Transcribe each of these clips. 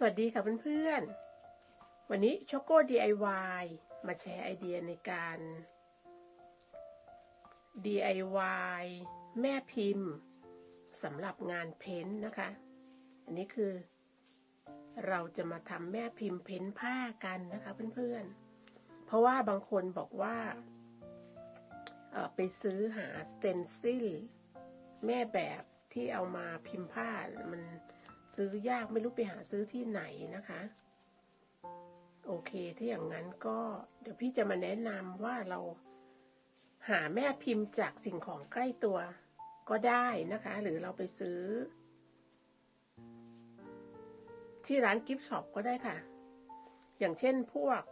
สวัสดีค่ะเพื่อนๆ วันนี้ช็อกโก้ DIY มาแชร์ไอเดียในการ DIY แม่พิมพ์สำหรับงานเพ้นท์นะคะ อันนี้คือ เราจะมาทำแม่พิมพ์เพ้นท์ผ้ากันนะคะเพื่อนๆ เพราะว่าบางคนบอกว่าไปซื้อหาสเตนซิลแม่แบบที่เอามาพิมพ์ผ้ามัน ซื้อยากไม่รู้ไปหาซื้อที่ไหนนะคะ โอเคถ้าอย่างนั้นก็ เดี๋ยวพี่จะมาแนะนำว่าเราหาแม่พิมพ์จากสิ่งของใกล้ตัวก็ได้นะคะ หรือเราไปซื้อ ที่ร้านกิฟต์ช็อปก็ได้ค่ะ อย่างเช่นพวก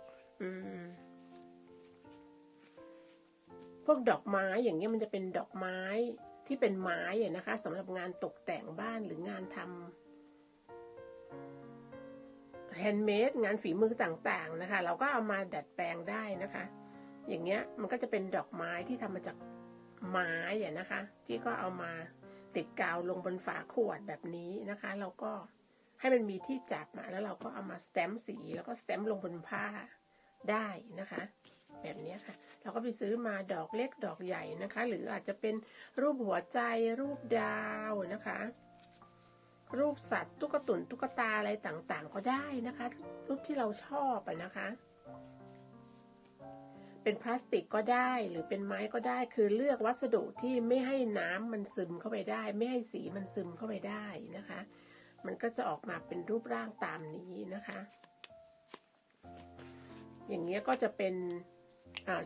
พวกดอกไม้อย่างเงี้ยมันจะเป็นดอกไม้ที่เป็นไม้นะคะสำหรับงานตกแต่งบ้านหรืองานทำ แฮนด์เมดงานฝีมือต่างๆนะคะ เราก็เอามาดัดแปลงได้นะคะ อย่างเงี้ยมันก็จะเป็นดอกไม้ที่ทำมาจากไม้อะนะคะ พี่ก็เอามาติดกาวลงบนฝาขวดแบบนี้นะคะเราก็ให้มันมีที่จับมาแล้วเราก็เอามาสแตมป์สีแล้วก็สแตมป์ลงบนผ้าได้นะคะ แบบนี้ค่ะ เราก็ไปซื้อมาดอกเล็กดอกใหญ่นะคะ หรืออาจจะเป็นรูปหัวใจรูปดาวนะคะ รูปสัตว์ตุ๊กตุนตุ๊กตาอะไรต่างๆ ก็ได้นะคะ รูปที่เราชอบอะนะคะ เป็นพลาสติกก็ได้หรือเป็นไม้ก็ได้ คือเลือกวัสดุที่ไม่ให้น้ำมันซึมเข้าไปได้ ไม่ให้สีมันซึมเข้าไปได้นะคะ มันก็จะออกมาเป็นรูปร่างตามนี้นะคะ อย่างเงี้ยก็จะเป็น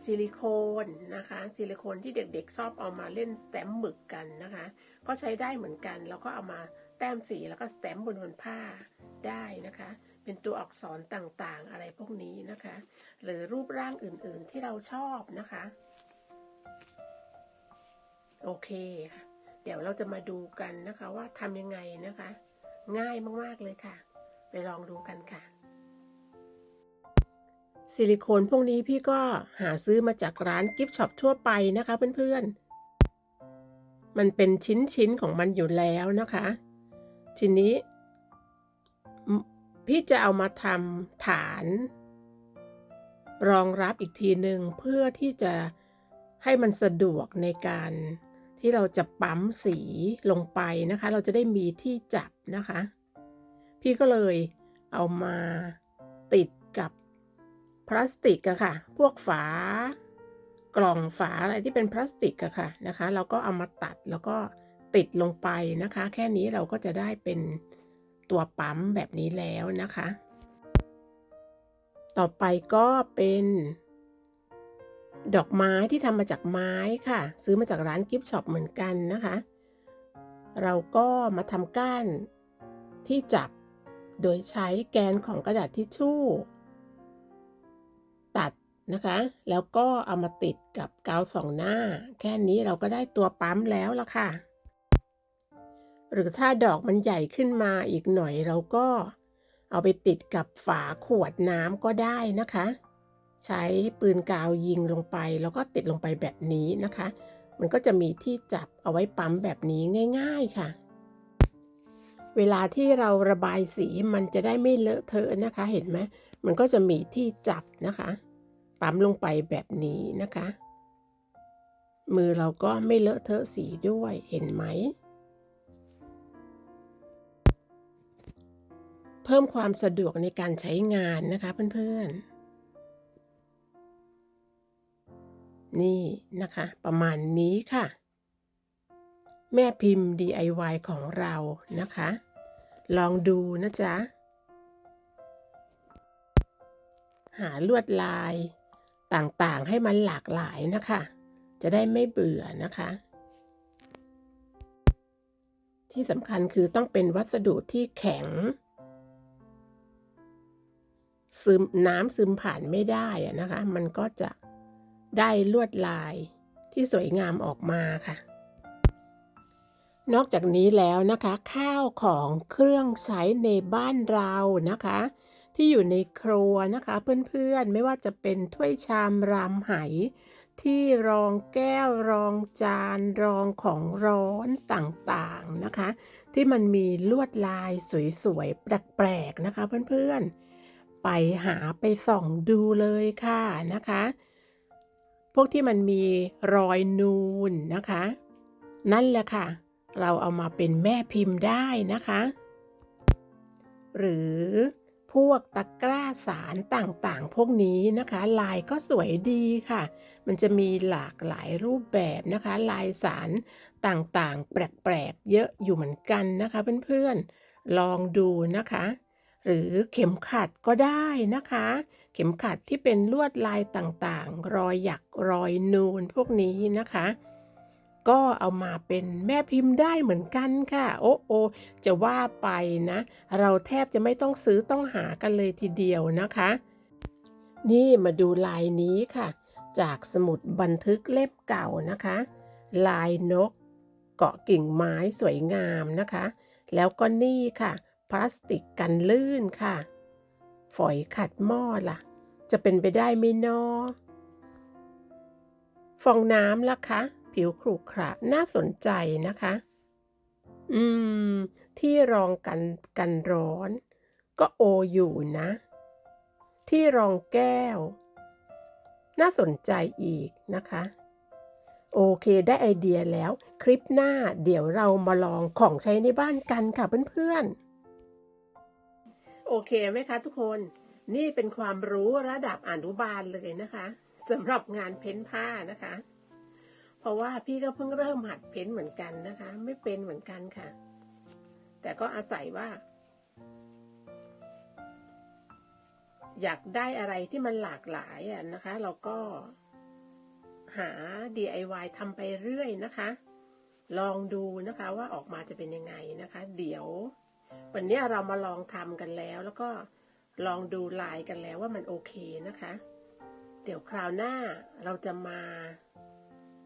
ซิลิโคนนะคะ ซิลิโคนที่เด็กๆชอบเอามาเล่นสแตมป์หมึกกันนะคะ ก็ใช้ได้เหมือนกัน แล้วก็เอามา แต้มสีแล้วก็สแตมป์บนบนผ้าได้นะคะ เป็นตัวอักษรต่างๆ อะไรพวกนี้นะคะ หรือรูปร่างอื่นๆที่เราชอบนะคะ โอเคค่ะเดี๋ยวเราจะมาดูกันนะคะว่าทำยังไงนะคะ ง่ายมากๆเลยค่ะ ไปลองดูกันค่ะ ซิลิโคนพวกนี้พี่ก็หาซื้อมาจากร้านกิฟต์ช็อปทั่วไปนะคะเพื่อนๆ มันเป็นชิ้นๆของมันอยู่แล้วนะคะ ทีนี้ พี่จะเอามาทำฐาน รองรับอีกทีหนึ่งเพื่อที่จะให้มันสะดวกในการที่เราจะปั๊มสีลงไปนะคะ เราจะได้มีที่จับนะคะ พี่ก็เลยเอามาติดกับพลาสติกอะค่ะ พวกฝากล่องฝาอะไรที่เป็นพลาสติกอะค่ะนะคะ เราก็เอามาตัดแล้วก็ ติดลงไปนะคะ แค่นี้เราก็จะได้เป็นตัวปั๊มแบบนี้แล้วนะคะ ต่อไปก็เป็น ดอกไม้ที่ทำมาจากไม้ค่ะ ซื้อมาจากร้านกิฟต์ช็อปเหมือนกันนะคะ เราก็มาทำก้านที่จับโดยใช้แกนของกระดาษทิชชู่ ตัดนะคะ แล้วก็เอามาติดกับกาวสองหน้า แค่นี้เราก็ได้ตัวปั๊มแล้วละค่ะ หรือถ้าดอกมันใหญ่ขึ้นมาอีกหน่อยเราก็ เอาไปติดกับฝาขวดน้ำก็ได้นะคะ ใช้ปืนกาวยิงลงไป แล้วก็ติดลงไปแบบนี้นะคะ มันก็จะมีที่จับเอาไว้ปั๊มแบบนี้ง่าย ๆค่ะ เวลาที่เราระบายสีมันจะได้ไม่เลอะเทอะนะคะ เห็นไหมมันก็จะมีที่จับนะคะ ปั๊มลงไปแบบนี้นะคะ มือเราก็ไม่เลอะเทอะสีด้วยเห็นไหม พิ่มความสะดวกในการใช้งานนะคะเพื่อนๆ นี่นะคะ ประมาณนี้ค่ะ แม่พิมพ์ DIY ของเรานะคะ ลองดูนะจ๊ะ หาลวดลายต่างๆให้มันหลากหลายนะคะ จะได้ไม่เบื่อนะคะที่สำคัญคือต้องเป็นวัสดุที่แข็ง ซึมน้ำซึมผ่านไม่ได้อะนะคะ มันก็จะได้ลวดลายที่สวยงามออกมาค่ะ นอกจากนี้แล้วนะคะ ข้าวของเครื่องใช้ในบ้านเรานะคะ ที่อยู่ในครัวนะคะ เพื่อนๆไม่ว่าจะเป็นถ้วยชามรามไหที่รองแก้วรองจานรองของร้อนต่างๆนะคะ ที่มันมีลวดลายสวยๆแปลกๆนะคะเพื่อนๆ ไปหาไปส่องดูเลยค่ะนะคะ พวกที่มันมีรอยนูนนะคะ นั่นแหละค่ะ เราเอามาเป็นแม่พิมพ์ได้นะคะ หรือพวกตะกร้าสารต่างๆ พวกนี้นะคะ ลายก็สวยดีค่ะ มันจะมีหลากหลายรูปแบบนะคะ ลายสารต่างๆ แปลกๆ เยอะอยู่เหมือนกันนะคะเพื่อนๆ ลองดูนะคะ หรือเข็มขัดก็ได้นะคะ เข็มขัดที่เป็นลวดลายต่างๆ รอยหยักรอยนูนพวกนี้นะคะ ก็เอามาเป็นแม่พิมพ์ได้เหมือนกันค่ะ โอ้โอจะว่าไปนะ เราแทบจะไม่ต้องซื้อต้องหากันเลยทีเดียวนะคะ นี่มาดูลายนี้ค่ะ จากสมุดบันทึกเล่มเก่านะคะ ลายนกเกาะกิ่งไม้สวยงามนะคะ แล้วก็นี่ค่ะ พลาสติกกันลื่นค่ะ ฝอยขัดหม้อล่ะ จะเป็นไปได้ไหมนอฟองน้ำล่ะคะ ผิวขรุขระน่าสนใจนะคะ อืม ที่รองกันกันร้อน ก็โออยู่นะ ที่รองแก้ว น่าสนใจอีกนะคะ โอเคได้ไอเดียแล้ว คลิปหน้าเดี๋ยวเรามาลองของใช้ในบ้านกันค่ะเพื่อนๆ โอเคไหมคะทุกคนนี่เป็นความรู้ระดับอนุบาลเลยนะคะสำหรับงานเพ้นผ้านะคะ เพราะว่าพี่ก็เพิ่งเริ่มหัดเพ้นเหมือนกันนะคะ ไม่เป็นเหมือนกันค่ะ แต่ก็อาศัยว่า อยากได้อะไรที่มันหลากหลายอะนะคะ เราก็หา DIY ทำไปเรื่อยนะคะ ลองดูนะคะว่าออกมาจะเป็นยังไงนะคะ เดี๋ยว วันนี้เรามาลองทำกันแล้ว แล้วก็ลองดูลายกันแล้วว่ามันโอเคนะคะ เดี๋ยวคราวหน้าเราจะมา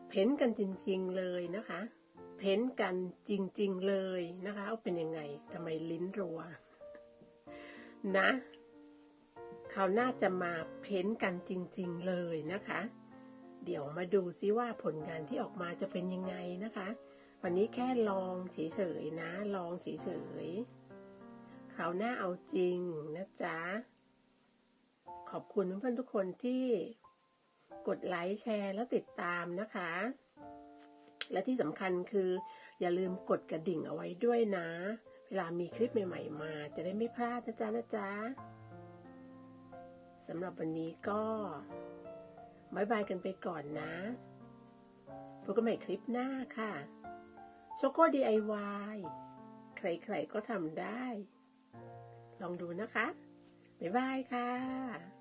เพ้นกันจริงๆเลยนะคะ เพ้นกันจริงๆเลยนะคะเอาเป็นยังไงทำไมลิ้นรัว นะคราวหน้าจะมาเพ้นกันจริงๆเลยนะคะ เดี๋ยวมาดูซิว่าผลงานที่ออกมาจะเป็นยังไงนะคะ วันนี้แค่ลองเฉยๆนะ ลองเฉยๆคราวหน้าเอาจริงนะจ๊ะ ขอบคุณเพื่อนๆทุกคนที่กดไลค์แชร์และติดตามนะคะ และที่สำคัญคือ อย่าลืมกดกระดิ่งเอาไว้ด้วยนะ เวลามีคลิปใหม่ๆมา จะได้ไม่พลาดนะจ๊ะนะจ๊ะสำหรับวันนี้ก็บายบายกันไปก่อนนะพบกันใหม่คลิปหน้าค่ะ โชโก้ DIY ใครๆก็ทำได้ ลองดูนะคะ บ๊ายบายค่ะ